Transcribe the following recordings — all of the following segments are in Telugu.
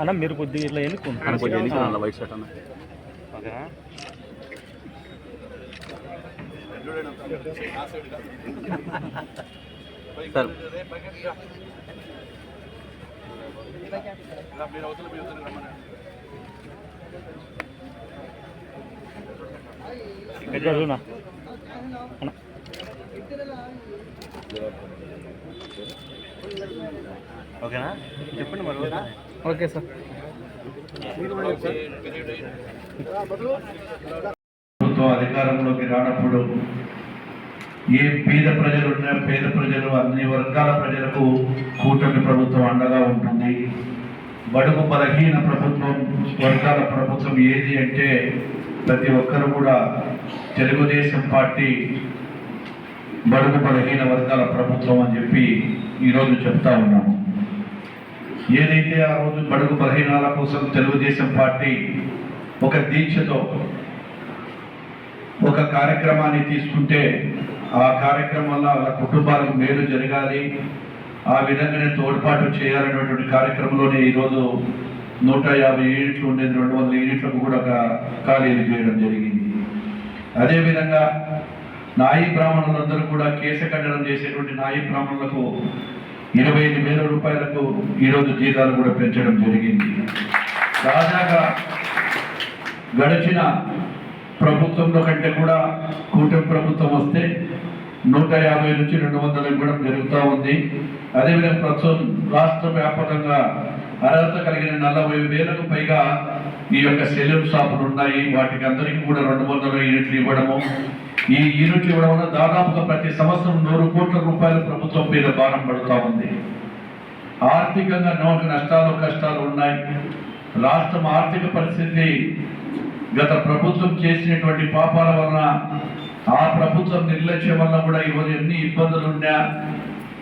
అన్న మీరు కొద్దిగా ఇట్లా అన్న వైట్ షర్ట్ అన్న. ఓకేనా సార్. ఇక్కడ చూడనా అన్న ఓకేనా? చెప్పండి మరి ఓకే సార్. ప్రభుత్వం అధికారంలోకి రానప్పుడు ఏ పేద ప్రజలు ఉన్నా పేద ప్రజలు అన్ని వర్గాల ప్రజలకు కూటమి ప్రభుత్వం అండగా ఉంటుంది. బడుగు బలహీన ప్రభుత్వం వర్గాల ప్రభుత్వం ఏది అంటే ప్రతి ఒక్కరు కూడా తెలుగుదేశం పార్టీ బడుగు బలహీన వర్గాల ప్రభుత్వం అని చెప్పి ఈరోజు చెప్తా ఉన్నాము ఏదైతే ఆ రోజు బడుగు బలహీనాల కోసం తెలుగుదేశం పార్టీ ఒక దీక్షతో ఒక కార్యక్రమాన్ని తీసుకుంటే ఆ కార్యక్రమం వల్ల వాళ్ళ కుటుంబాలకు మేలు జరగాలి ఆ విధంగానే తోడ్పాటు చేయాలనేటువంటి కార్యక్రమంలోనే ఈరోజు నూట యాభై యూనిట్లు ఉండేది రెండు వందల యూనిట్లకు కూడా ఒక ఖాళీలు చేయడం జరిగింది. అదేవిధంగా నాయి బ్రాహ్మణులందరూ కూడా కేశ ఖండనం చేసేటువంటి నాయి బ్రాహ్మణులకు ఇరవై ఐదు వేల రూపాయలకు ఈరోజు జీతాలు కూడా పెంచడం జరిగింది. తాజాగా గడిచిన ప్రభుత్వంలో కంటే కూడా కూటమి ప్రభుత్వం వస్తే నూట యాభై నుంచి రెండు వందలు ఇవ్వడం జరుగుతూ ఉంది. అదేవిధంగా ప్రస్తుతం రాష్ట్ర వ్యాపకంగా అర్హత కలిగిన నలభై వేలకు పైగా ఈ యొక్క సెలూన్ షాపులు ఉన్నాయి. వాటికి అందరికీ కూడా రెండు వందల యూనిట్లు ఇవ్వడము ఈ యూనిట్లు ఇవ్వడం వల్ల దాదాపుగా ప్రతి సంవత్సరం నూరు కోట్ల రూపాయలు ప్రభుత్వం మీద భారం పడుతూ ఉంది. ఆర్థికంగా నోటి నష్టాలు కష్టాలు ఉన్నాయి. రాష్ట్రం ఆర్థిక పరిస్థితి గత ప్రభుత్వం చేసినటువంటి పాపాల వలన ఆ ప్రభుత్వం నిర్లక్ష్యం వల్ల కూడా ఇవాళ ఎన్ని ఇబ్బందులున్నా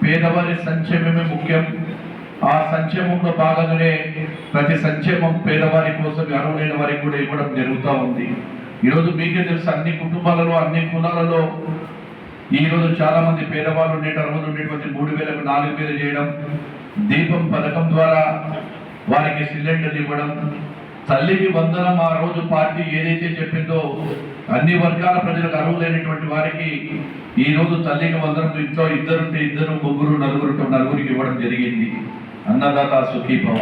పేదవారి సంక్షేమమే ముఖ్యం. ఆ సంక్షేమంలో భాగంగానే ప్రతి సంక్షేమం పేదవారి కోసం అర్హులైన వారికి కూడా ఇవ్వడం జరుగుతూ ఉంది. ఈరోజు మీకే తెలుసు అన్ని కుటుంబాలలో అన్ని కులాలలో. ఈ రోజు చాలా మంది పేదవాళ్ళు ఉండేట రోజు ఉండేటువంటి మూడు వేలకు నాలుగు వేలు చేయడం దీపం పథకం ద్వారా వారికి సిలిండర్లు ఇవ్వడం తల్లికి వందనం ఆ రోజు పార్టీ ఏదైతే చెప్పిందో అన్ని వర్గాల ప్రజలకు అర్హులైనటువంటి వారికి ఈ రోజు తల్లికి వందనం ఇంట్లో ఇద్దరుంటే ఇద్దరు ముగ్గురు నలుగురు నలుగురికి ఇవ్వడం జరిగింది. అన్నదాత సుఖీభవ.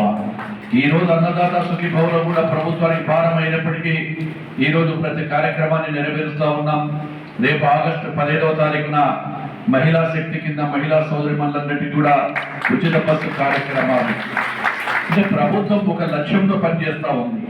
ఈ రోజు అన్నదాత సుఖీభవలో కూడా ప్రభుత్వానికి భారం అయినప్పటికీ ఈ రోజు ప్రతి కార్యక్రమాన్ని నెరవేరుస్తూ ఉన్నాం. రేపు ఆగస్టు పదిహేదవ తారీఖున మహిళా శక్తి కింద మహిళా సోదరి మండలన్నిటికీ కూడా ఉచిత బస్సు కార్యక్రమాలు. అంటే ప్రభుత్వం ఒక లక్ష్యంతో పనిచేస్తూ ఉంది.